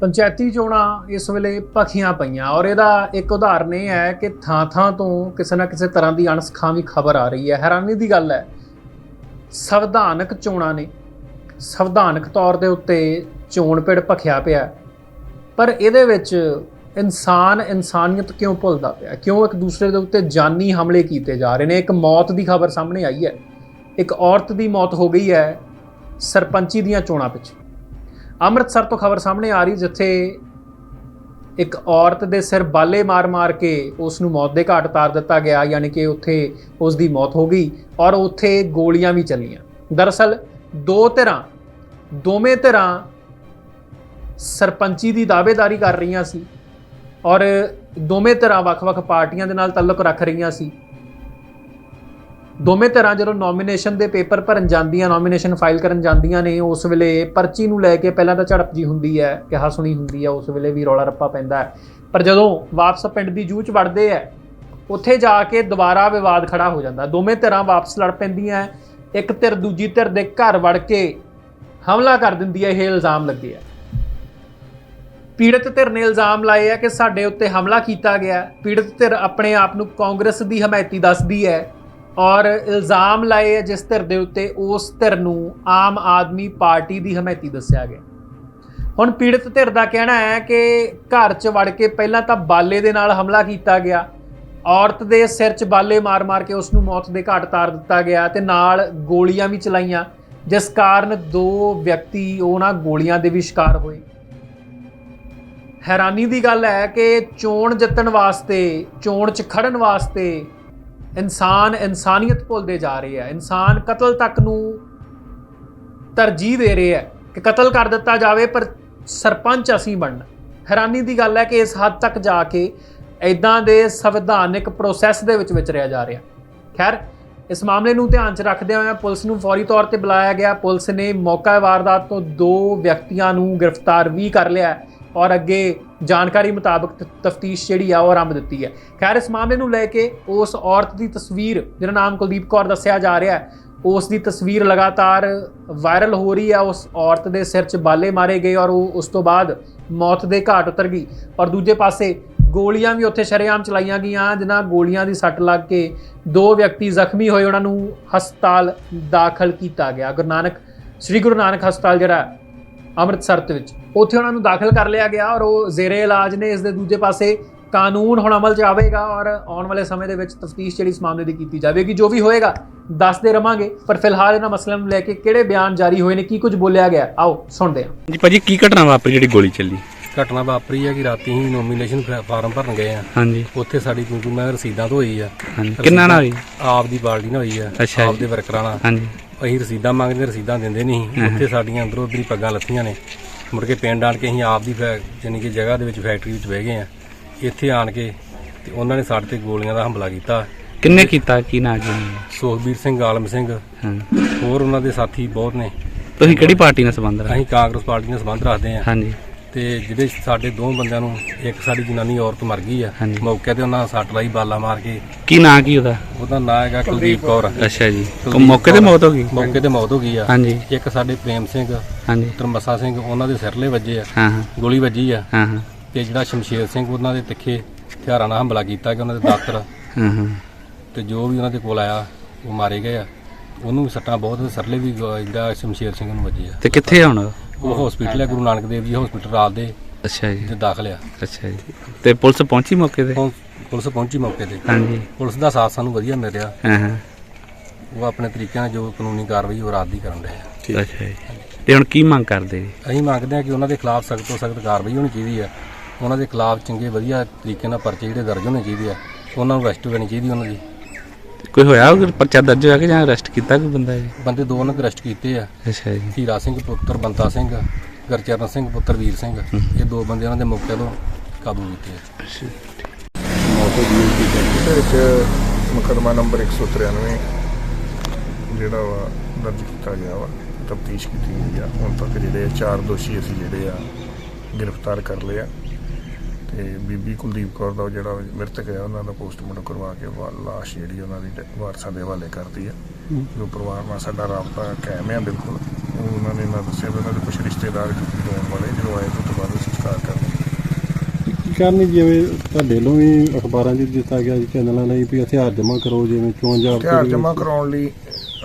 ਪੰਚਾਇਤੀ ਚੋਣਾਂ ਇਸ ਵੇਲੇ ਭਖੀਆਂ ਪਈਆਂ ਔਰ ਇਹਦਾ ਇੱਕ ਉਦਾਹਰਨ ਇਹ ਹੈ ਕਿ ਥਾਂ-ਥਾਂ ਤੋਂ ਕਿਸੇ ਨਾ ਕਿਸੇ ਤਰ੍ਹਾਂ ਦੀ ਅਣਸਖਾਵੀ ਖਬਰ ਆ ਰਹੀ ਹੈ। ਹੈਰਾਨੀ ਦੀ ਗੱਲ ਹੈ, ਸੰਵਿਧਾਨਕ ਚੋਣਾਂ ਨੇ ਸੰਵਿਧਾਨਕ ਤੌਰ ਦੇ ਉੱਤੇ ਚੋਣ ਪਿੜ ਭਖਿਆ ਪਿਆ ਪਰ ਇਹਦੇ ਵਿੱਚ ਇਨਸਾਨ ਇਨਸਾਨੀਅਤ ਕਿਉਂ ਭੁੱਲਦਾ ਪਿਆ? ਕਿਉਂ ਇੱਕ ਦੂਸਰੇ ਦੇ ਉੱਤੇ ਜਾਨੀ ਹਮਲੇ ਕੀਤੇ ਜਾ ਰਹੇ ਨੇ? ਇੱਕ ਮੌਤ ਦੀ ਖਬਰ ਸਾਹਮਣੇ ਆਈ ਹੈ, ਇੱਕ ਔਰਤ ਦੀ ਮੌਤ ਹੋ ਗਈ ਹੈ ਸਰਪੰਚੀ ਦੀਆਂ ਚੋਣਾਂ ਪਿੱਛੇ। ਅੰਮ੍ਰਿਤਸਰ ਤੋਂ ਖਬਰ ਸਾਹਮਣੇ ਆ ਰਹੀ ਜਿੱਥੇ ਇੱਕ ਔਰਤ ਦੇ ਸਿਰ ਬਾਲੇ ਮਾਰ-ਮਾਰ ਕੇ ਉਸ ਨੂੰ ਮੌਤ ਦੇ ਘਾਟ ਉਤਾਰ ਦਿੱਤਾ ਗਿਆ, ਯਾਨੀ ਕਿ ਉੱਥੇ ਉਸ ਦੀ ਮੌਤ ਹੋ ਗਈ ਔਰ ਉੱਥੇ ਗੋਲੀਆਂ ਵੀ ਚੱਲੀਆਂ। ਦਰਅਸਲ ਦੋ ਧਿਰਾਂ, ਦੋਵੇਂ ਧਿਰਾਂ ਸਰਪੰਚੀ ਦੀ ਦਾਅਵੇਦਾਰੀ ਕਰ ਰਹੀਆਂ ਸੀ ਔਰ ਦੋਵੇਂ ਧਿਰਾਂ ਵੱਖ-ਵੱਖ ਪਾਰਟੀਆਂ ਦੇ ਨਾਲ ਤਾਲੁਕ ਰੱਖ ਰਹੀਆਂ ਸੀ। ਦੋਵੇਂ ਧਿਰਾਂ ਜਦੋਂ ਨੋਮੀਨੇਸ਼ਨ ਦੇ ਪੇਪਰ ਭਰਨ ਜਾਂਦੀਆਂ ਨੋਮੀਨੇਸ਼ਨ ਫਾਈਲ ਕਰਨ ਜਾਂਦੀਆਂ ਨੇ, ਉਸ ਵੇਲੇ ਪਰਚੀ ਨੂੰ ਲੈ ਕੇ ਪਹਿਲਾਂ ਤਾਂ ਝੜਪ ਜੀ ਹੁੰਦੀ ਹੈ, ਕਿਹਾ ਸੁਣੀ ਹੁੰਦੀ ਹੈ, ਉਸ ਵੇਲੇ ਵੀ ਰੌਲਾ ਰੱਪਾ ਪੈਂਦਾ ਹੈ। ਪਰ ਜਦੋਂ ਵਾਪਸ ਪਿੰਡ ਦੀ ਜੂਹ ਚ ਵੜਦੇ ਹੈ, ਉੱਥੇ ਜਾ ਕੇ ਦੁਬਾਰਾ ਵਿਵਾਦ ਖੜਾ ਹੋ ਜਾਂਦਾ। ਦੋਵੇਂ ਧਿਰਾਂ ਵਾਪਸ ਲੜ ਪੈਂਦੀਆਂ, ਇੱਕ ਧਿਰ ਦੂਜੀ ਧਿਰ ਦੇ ਘਰ ਵੜ ਕੇ ਹਮਲਾ ਕਰ ਦਿੰਦੀ ਹੈ, ਇਹ ਇਲਜ਼ਾਮ ਲੱਗੇ ਆ ਪੀੜਤ ਧਿਰ ਨੇ ਇਲਜ਼ਾਮ ਲਾਏ ਆ ਕਿ ਸਾਡੇ ਉੱਤੇ ਹਮਲਾ ਕੀਤਾ ਗਿਆ ਪੀੜਤ ਧਿਰ ਆਪਣੇ ਆਪ ਨੂੰ ਕਾਂਗਰਸ ਦੀ ਹਮਾਇਤੀ ਦੱਸਦੀ ਹੈ ਔਰ ਇਲਜ਼ਾਮ ਲਾਏ ਆ ਜਿਸ ਧਿਰ ਦੇ ਉੱਤੇ ਉਸ ਧਿਰ ਨੂੰ ਆਮ ਆਦਮੀ ਪਾਰਟੀ ਦੀ ਹਮਾਇਤੀ ਦੱਸਿਆ ਗਿਆ। ਹੁਣ ਪੀੜਤ ਧਿਰ ਦਾ ਕਹਿਣਾ ਹੈ ਕਿ ਘਰ 'ਚ ਵੜ ਕੇ ਪਹਿਲਾਂ ਤਾਂ ਬਾਲੇ ਦੇ ਨਾਲ ਹਮਲਾ ਕੀਤਾ ਗਿਆ। ਔਰਤ ਦੇ ਸਿਰ 'ਚ ਬਾਲੇ ਮਾਰ-ਮਾਰ ਕੇ ਉਸ ਨੂੰ ਮੌਤ ਦੇ ਘਾਟ ਉਤਾਰ ਦਿੱਤਾ ਗਿਆ ਤੇ ਨਾਲ ਗੋਲੀਆਂ ਵੀ ਚਲਾਈਆਂ, ਜਿਸ ਕਾਰਨ ਦੋ ਵਿਅਕਤੀ ਉਹਨਾਂ ਗੋਲੀਆਂ ਦੇ ਵੀ ਸ਼ਿਕਾਰ ਹੋਏ। ਹੈਰਾਨੀ ਦੀ ਗੱਲ ਹੈ ਕਿ ਚੋਣ ਜਿੱਤਣ ਵਾਸਤੇ, ਚੋਣ 'ਚ ਖੜਨ ਵਾਸਤੇ ਇਨਸਾਨ ਇਨਸਾਨੀਅਤ ਭੁੱਲਦੇ ਜਾ ਰਹੇ ਆ। ਇਨਸਾਨ ਕਤਲ ਤੱਕ ਨੂੰ ਤਰਜੀਹ ਦੇ ਰਹੇ ਆ ਕਿ ਕਤਲ ਕਰ ਦਿੱਤਾ ਜਾਵੇ, ਪਰ ਸਰਪੰਚ ਅਸੀਂ ਬਣਨਾ। ਹੈਰਾਨੀ ਦੀ ਗੱਲ ਹੈ ਕਿ ਇਸ ਹੱਦ ਤੱਕ ਜਾ ਕੇ ਇਦਾਂ ਦੇ ਸੰਵਿਧਾਨਿਕ ਪ੍ਰੋਸੈਸ ਦੇ ਵਿੱਚ ਵਿਚਰਿਆ ਜਾ ਰਿਹਾ। ਖੈਰ, ਇਸ ਮਾਮਲੇ ਨੂੰ ਧਿਆਨ 'ਚ ਰੱਖਦਿਆਂ ਹੋਇਆਂ ਪੁਲਿਸ ਨੂੰ ਫੌਰੀ ਤੌਰ ਤੇ ਬੁਲਾਇਆ ਗਿਆ। ਪੁਲਿਸ ਨੇ ਮੌਕਾ ਵਾਰਦਾਤ ਤੋਂ ਦੋ ਵਿਅਕਤੀਆਂ ਨੂੰ ਗ੍ਰਿਫਤਾਰ ਵੀ ਕਰ ਲਿਆ ਔਰ ਅੱਗੇ ਜਾਣਕਾਰੀ ਮੁਤਾਬਕ ਤਫਤੀਸ਼ ਜਿਹੜੀ ਆ ਉਹ ਆਰੰਭ ਦਿੱਤੀ ਹੈ। ਖੈਰ, ਇਸ ਮਾਮਲੇ ਨੂੰ ਲੈ ਕੇ ਉਸ ਔਰਤ ਦੀ ਤਸਵੀਰ, ਜਿਹਦਾ ਨਾਮ ਕੁਲਦੀਪ ਕੌਰ ਦੱਸਿਆ ਜਾ ਰਿਹਾ ਹੈ, ਉਸ ਦੀ ਤਸਵੀਰ ਲਗਾਤਾਰ ਵਾਇਰਲ ਹੋ ਰਹੀ ਹੈ ਉਸ ਔਰਤ ਦੇ ਸਿਰ 'ਚ ਬਾਲੇ ਮਾਰੇ ਗਏ ਔਰ ਉਹ ਉਸ ਤੋਂ ਬਾਅਦ ਮੌਤ ਦੇ ਘਾਟ ਉਤਰ ਗਈ। ਔਰ ਦੂਜੇ ਪਾਸੇ ਗੋਲੀਆਂ ਵੀ ਉੱਥੇ ਸ਼ਰੇਆਮ ਚਲਾਈਆਂ ਗਈਆਂ, ਜਿਨ੍ਹਾਂ ਗੋਲੀਆਂ ਦੀ ਸੱਟ ਲੱਗ ਕੇ ਦੋ ਵਿਅਕਤੀ ਜ਼ਖਮੀ ਹੋਏ, ਉਹਨਾਂ ਨੂੰ ਹਸਪਤਾਲ ਦਾਖਲ ਕੀਤਾ ਗਿਆ। ਗੁਰੂ ਨਾਨਕ ਸ੍ਰੀ ਗੁਰੂ ਨਾਨਕ ਹਸਪਤਾਲ ਜਿਹੜਾ ਅੰਮ੍ਰਿਤਸਰ ਦੇ ਵਿੱਚ। ਉੱਥੇ ਉਹਨਾਂ ਨੂੰ ਦਾਖਲ ਕਰ ਲਿਆ ਗਿਆ ਔਰ ਉਹ ਜ਼ੇਰੇ ਇਲਾਜ ਨੇ ਇਸ ਦੇ ਦੂਜੇ ਪਾਸੇ ਕਾਨੂੰਨ ਹੁਣ ਅਮਲ 'ਚ ਆਵੇਗਾ ਔਰ ਆਉਣ ਵਾਲੇ ਸਮੇਂ ਦੇ ਵਿੱਚ ਤਫਤੀਸ਼ ਜਿਹੜੀ ਇਸ ਮਾਮਲੇ ਦੀ ਕੀਤੀ ਜਾਵੇਗੀ। ਜੋ ਵੀ ਹੋਏਗਾ, ਦੱਸਦੇ ਰਵਾਂਗੇ। ਪਰ ਫਿਲਹਾਲ ਇਹਨਾਂ ਮਸਲਿਆਂ ਨੂੰ ਲੈ ਕੇ ਕਿਹੜੇ ਬਿਆਨ ਜਾਰੀ ਹੋਏ ਨੇ, ਕੀ ਕੁਝ ਬੋਲਿਆ ਗਿਆ, ਆਓ ਸੁਣਦੇ ਹਾਂ। ਜੀ ਭਾਜੀ, ਕੀ ਘਟਨਾ ਵਾਪਰੀ ਜਿਹੜੀ ਗੋਲੀ ਚੱਲੀ? ਘਟਨਾ ਵਾਪਰੀ ਹੈ ਕਿ ਰਾਤੀ ਹੀ ਨੋਮੀਨੇਸ਼ਨ ਫਾਰਮ ਭਰਨ ਗਏ ਆ। ਹਾਂਜੀ। ਉੱਥੇ ਸਾਡੀ ਕਿਉਂਕਿ ਮੈਂ ਰਸੀਦਾਂ ਤੋਂ ਹੋਈ ਆ। ਹਾਂਜੀ। ਕਿੰਨਾ ਨਾਲ ਹੋਈ? ਆਪ ਦੀ ਬਾਲਟੀ ਨਾਲ ਹੋਈ ਆ ਅੱਛਾ ਆਪ। ਦੇ ਵਰਕਰਾਂ ਨਾਲ। ਹਾਂਜੀ। ਅਸੀਂ ਰਸੀਦਾਂ ਮੰਗਦੇ ਰਸੀਦਾਂ ਦਿੰਦੇ ਨਹੀਂ। ਉੱਥੇ ਸਾਡੀਆਂ ਅੰਦਰੋਂ ਉੱਧਰੀ ਪੱਗਾਂ ਲੱਥੀਆਂ ਨੇ। ਮੁੜ ਕੇ ਪਿੰਡ ਆਣ ਕੇ ਅਸੀਂ ਆਪ ਦੀ ਯਾਨੀ ਕਿ ਜਗ੍ਹਾ ਦੇ ਵਿੱਚ ਫੈਕਟਰੀ ਵਿੱਚ ਬਹਿ ਗਏ ਆ। ਇੱਥੇ ਆਣ ਕੇ ਤੇ ਉਹਨਾਂ ਨੇ ਸਾਡੇ ਤੇ ਗੋਲੀਆਂ ਦਾ ਹਮਲਾ ਕੀਤਾ। ਕਿੰਨੇ ਕੀਤਾ? ਕੀ ਨਾਂ ਜੀ? ਸੁਖਬੀਰ ਸਿੰਘ ਆਲਮ ਸਿੰਘ। ਹੋਰ ਉਹਨਾਂ ਦੇ ਸਾਥੀ ਬਹੁਤ ਨੇ। ਤੁਸੀਂ ਕਿਹੜੀ ਪਾਰਟੀ ਨਾਲ ਸੰਬੰਧ ਰੱਖਦੇ? ਅਸੀਂ ਕਾਂਗਰਸ ਪਾਰਟੀ ਨਾਲ ਸੰਬੰਧ ਰੱਖਦੇ ਆ। ਹਾਂਜੀ। ਤੇ ਜਿਹੜੇ ਸਾਡੇ ਦੋ ਬੰਦਿਆਂ ਨੂੰ ਇੱਕ ਸਾਡੀ ਜਨਾਨੀ ਔਰਤ ਮਰ ਗਈ ਆ। ਹਾਂਜੀ। ਮੌਕੇ ਤੇ ਉਹਨਾਂ ਸੱਟ ਲਾਈ ਬਾਲਾ ਮਾਰ ਕੇ। ਕੀ ਨਾਂ ਕੀ ਉਹਦਾ? ਉਹਦਾ ਨਾਂ ਹੈਗਾ ਕੁਲਦੀਪ ਕੌਰ। ਅੱਛਾ ਜੀ। ਉਹ ਮੌਕੇ ਤੇ ਮੌਤ ਹੋ ਗਈ? ਮੌਕੇ ਤੇ ਮੌਤ ਹੋ ਗਈ ਆ। ਹਾਂਜੀ। ਇੱਕ ਸਾਡੇ ਪ੍ਰੇਮ ਸਿੰਘ ਹਾਂਜੀ। ਤਰਮਸਾ ਸਿੰਘ ਉਹਨਾਂ ਦੇ ਸਿਰਲੇ ਵੱਜੇ ਆ। ਹਾਂ ਹਾਂ। ਗੋਲੀ ਵੱਜੀ ਆ। ਹਾਂ ਹਾਂ। ਤੇ ਜਿਹੜਾ ਸ਼ਮਸ਼ੇਰ ਸਿੰਘ ਉਹਨਾਂ ਦੇ ਤਿੱਖੇ ਹਥਿਆਰਾਂ ਨਾਲ ਹਮਲਾ ਕੀਤਾ ਕਿ ਉਹਨਾਂ ਦੇ ਦਾਤਰ। ਹਾਂ ਹਾਂ। ਤੇ ਜੋ ਵੀ ਉਹਨਾਂ ਦੇ ਕੋਲ ਆਇਆ ਉਹ ਮਾਰੇ ਗਏ ਆ। ਉਹਨੂੰ ਵੀ ਸੱਟਾਂ ਬਹੁਤ ਸਿਰਲੇ ਵੀ ਗ- ਜਿਹੜਾ ਸ਼ਮਸ਼ੇਰ ਸਿੰਘ ਨੂੰ ਵੱਜੇ ਆ। ਤੇ ਕਿੱਥੇ ਆ ਹੁਣ ਉਹ? ਉਹ ਹਸਪੀਟਲ ਹੈ ਗੁਰੂ ਨਾਨਕ ਦੇਵ ਜੀ ਹਸਪੀਟਲ ਰਾਤ ਦੇ ਅੱਛਾ ਜੀ। ਤੇ ਦਾਖਲ ਆ। ਅੱਛਾ ਜੀ। ਤੇ ਪੁਲਿਸ ਪਹੁੰਚੀ ਮੌਕੇ ਤੇ? ਹੁਣ ਪੁਲਿਸ ਪਹੁੰਚੀ ਮੌਕੇ ਤੇ। ਹਾਂਜੀ। ਪੁਲਿਸ ਦਾ ਸਾਥ ਸਾਨੂੰ ਵਧੀਆ ਮਿਲ ਰਿਹਾ ਹਾਂ ਹਾਂ। ਉਹ ਆਪਣੇ ਤਰੀਕੇ ਨਾਲ ਜੋ ਕਾਨੂੰਨੀ ਕਾਰਵਾਈ ਉਹ ਰਾਤ ਦੀ ਕਰਨ ਰਹੇ ਆ। ਅੱਛਾ ਜੀ। ਤੇ ਹੁਣ ਕੀ ਮੰਗ ਕਰਦੇ ਜੀ ਅਸੀਂ ਮੰਗਦੇ ਹਾਂ ਕਿ ਉਹਨਾਂ ਦੇ ਖਿਲਾਫ ਸਖਤ ਤੋਂ ਸਖਤ ਕਾਰਵਾਈ ਹੋਣੀ ਚਾਹੀਦੀ ਹੈ ਉਹਨਾਂ ਦੇ ਖਿਲਾਫ ਚੰਗੇ ਵਧੀਆ ਤਰੀਕੇ ਨਾਲ ਪਰਚੇ ਜਿਹੜੇ ਦਰਜ ਹੋਣੇ ਚਾਹੀਦੇ ਆ। ਉਹਨਾਂ ਨੂੰ ਅਰੈਸਟ ਕਰਨੀ ਚਾਹੀਦੀ ਉਹਨਾਂ ਦੀ। ਕੋਈ ਹੋਇਆ ਉਹ ਪਰਚਾ ਦਰਜ ਹੋਇਆ ਕਿ ਜਾਂ ਅਰੈਸਟ ਕੀਤਾ ਕੋਈ ਬੰਦਾ ਜੀ ਬੰਦੇ ਦੋ ਉਹਨਾਂ ਦੇ ਅਰੈਸਟ ਕੀਤੇ ਆ। ਅੱਛਾ ਜੀ। ਹੀਰਾ ਸਿੰਘ ਪੁੱਤਰ ਬੰਤਾ ਸਿੰਘ ਗਰਚਰਨ ਸਿੰਘ ਪੁੱਤਰ ਵੀਰ ਸਿੰਘ। ਇਹ ਦੋ ਬੰਦੇ ਉਹਨਾਂ ਦੇ ਮੌਕੇ ਤੋਂ ਕਾਬੂ ਕੀਤੇ ਆ। ਮੌਤ ਦੀ ਇਹਦੇ ਵਿੱਚ ਮੁਕੱਦਮਾ ਨੰਬਰ 193 ਜਿਹੜਾ ਵਾ ਦਰਜ ਕੀਤਾ ਗਿਆ ਵਾ ਤਫਤੀਸ਼ ਕੀਤੀ ਗਈ ਆ। ਹੁਣ ਤੱਕ ਜਿਹੜੇ ਚਾਰ ਦੋਸ਼ੀ ਅਸੀਂ ਜਿਹੜੇ ਆ ਗ੍ਰਿਫਤਾਰ ਕਰ ਲਏ ਆ। ਤੇ ਬੀਬੀ ਕੁਲਦੀਪ ਕੌਰ ਦਾ ਜਿਹੜਾ ਮ੍ਰਿਤਕ ਹੈ ਉਹਨਾਂ ਦਾ ਪੋਸਟਮਾਰਟਮ ਕਰਵਾ ਕੇ ਲਾਸ਼ ਜਿਹੜੀ ਉਹਨਾਂ ਦੀ ਵਾਰਸਾਂ ਦੇ ਹਵਾਲੇ ਕਰਤੀ ਆ। ਜੋ ਪਰਿਵਾਰ ਨਾਲ ਸਾਡਾ ਰਾਬਤਾ ਕਾਇਮ ਹੈ ਬਿਲਕੁਲ। ਉਹ ਉਹਨਾਂ ਨੇ ਨਾ ਦੱਸਿਆ ਉਹਨਾਂ ਦੇ ਕੁਝ ਰਿਸ਼ਤੇਦਾਰ ਹੋਣ ਵਾਲੇ ਜਦੋਂ ਆਏ ਤੋਂ ਬਾਅਦ ਸੰਸਕਾਰ ਕਰਨ ਜਿਵੇਂ ਤੁਹਾਡੇ ਵੱਲੋਂ ਵੀ ਅਖਬਾਰਾਂ 'ਚ ਦਿੱਤਾ ਗਿਆ ਚੈਨਲਾਂ ਲਈ ਵੀ ਹਥਿਆਰ ਜਮ੍ਹਾਂ ਕਰੋ ਜਿਵੇਂ ਚੋਣ ਜਾਬਤੇ ਹਥਿਆਰ ਜਮ੍ਹਾਂ। ਕਰਾਉਣ ਲਈ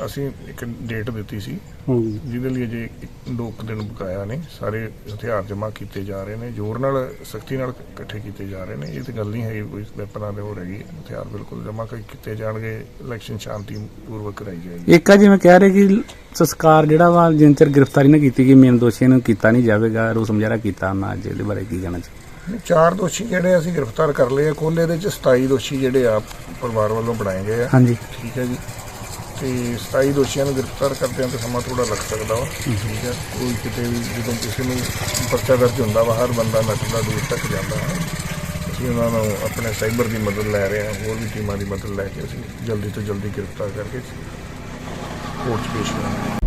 ਅਸੀਂ ਇੱਕ ਡੇਟ ਦਿੱਤੀ ਸੀ। ਹਾਂਜੀ। ਜਿਹਦੇ ਲਈ ਅਜੇ ਇੱਕ- ਦੋ ਕੁ ਦਿਨ ਬਕਾਇਆ ਨੇ। ਸਾਰੇ ਹਥਿਆਰ ਜਮ੍ਹਾਂ ਕੀਤੇ ਜਾ ਰਹੇ ਨੇ। ਜ਼ੋਰ ਨਾਲ ਸਖਤੀ ਨਾਲ ਇਕੱਠੇ ਕੀਤੇ ਜਾ ਰਹੇ ਨੇ। ਇਹ ਤੇ ਗੱਲ ਨਹੀਂ ਹੈ ਕੋਈ ਵੈਪਨਾਂ ਦੇ ਹੋ ਰਹੀ ਹਥਿਆਰ ਬਿਲਕੁਲ ਜਮ੍ਹਾਂ ਕੀਤੇ ਜਾਣਗੇ। ਇਲੈਕਸ਼ਨ ਸ਼ਾਂਤੀ ਪੂਰਵਕ ਕਰਾਈ ਜਾਏਗੀ। ਇੱਕ ਜਿਵੇਂ ਕਹਿ ਰਹੇ ਕਿ ਸੰਸਕਾਰ ਜਿਹੜਾ ਵਾ ਜਿੰਨ ਚਿਰ ਗ੍ਰਿਫਤਾਰੀ ਨਾ ਕੀਤੀ ਗਈ ਮੇਨ ਦੋਸ਼ੀਆਂ ਨੂੰ ਕੀਤਾ ਨਹੀਂ ਜਾਵੇਗਾ। ਰੋਸ ਮੁਜ਼ਾਹਰਾ ਕੀਤਾ ਉਹਨਾਂ ਅੱਜ ਇਹਦੇ ਬਾਰੇ ਕੀ ਕਹਿਣਾ ਚਾਹੀਦਾ ਚਾਰ ਦੋਸ਼ੀ ਜਿਹੜੇ ਅਸੀਂ ਗ੍ਰਿਫਤਾਰ ਕਰ ਲਏ ਆ। ਕੁੱਲ ਇਹਦੇ ਚ 27 ਦੋਸ਼ੀ ਜਿਹੜੇ ਆ ਪਰਿਵਾਰ ਵੱਲੋਂ ਬਣਾਏ ਗਏ ਆ। ਹਾਂਜੀ। ਠੀਕ ਹੈ ਜੀ। ਤੇ 27 ਦੋਸ਼ੀਆਂ ਨੂੰ ਗ੍ਰਿਫਤਾਰ ਕਰਦਿਆਂ ਤੇ ਸਮਾਂ ਥੋੜਾ ਲੱਗ ਸਕਦਾ ਵਾ। ਠੀਕ ਹੈ। ਕੋਈ ਕਿਤੇ ਵੀ ਜਦੋਂ ਕਿਸੇ ਨੂੰ ਪਰਚਾ ਦਰਜ ਹੁੰਦਾ ਵਾ, ਹਰ ਬੰਦਾ ਨੱਠਦਾ ਦੂਰ ਤੱਕ ਜਾਂਦਾ ਹੈ ਅਸੀਂ ਉਹਨਾਂ ਨੂੰ ਆਪਣੇ ਸਾਈਬਰ ਦੀ ਮਦਦ ਲੈ ਰਹੇ ਹਾਂ, ਹੋਰ ਵੀ ਟੀਮਾਂ ਦੀ ਮਦਦ ਲੈ ਕੇ ਅਸੀਂ ਜਲਦੀ ਤੋਂ ਜਲਦੀ ਗ੍ਰਿਫਤਾਰ ਕਰਕੇ ਕੋਰਟ 'ਚ ਪੇਸ਼ ਕਰਾਂਗੇ।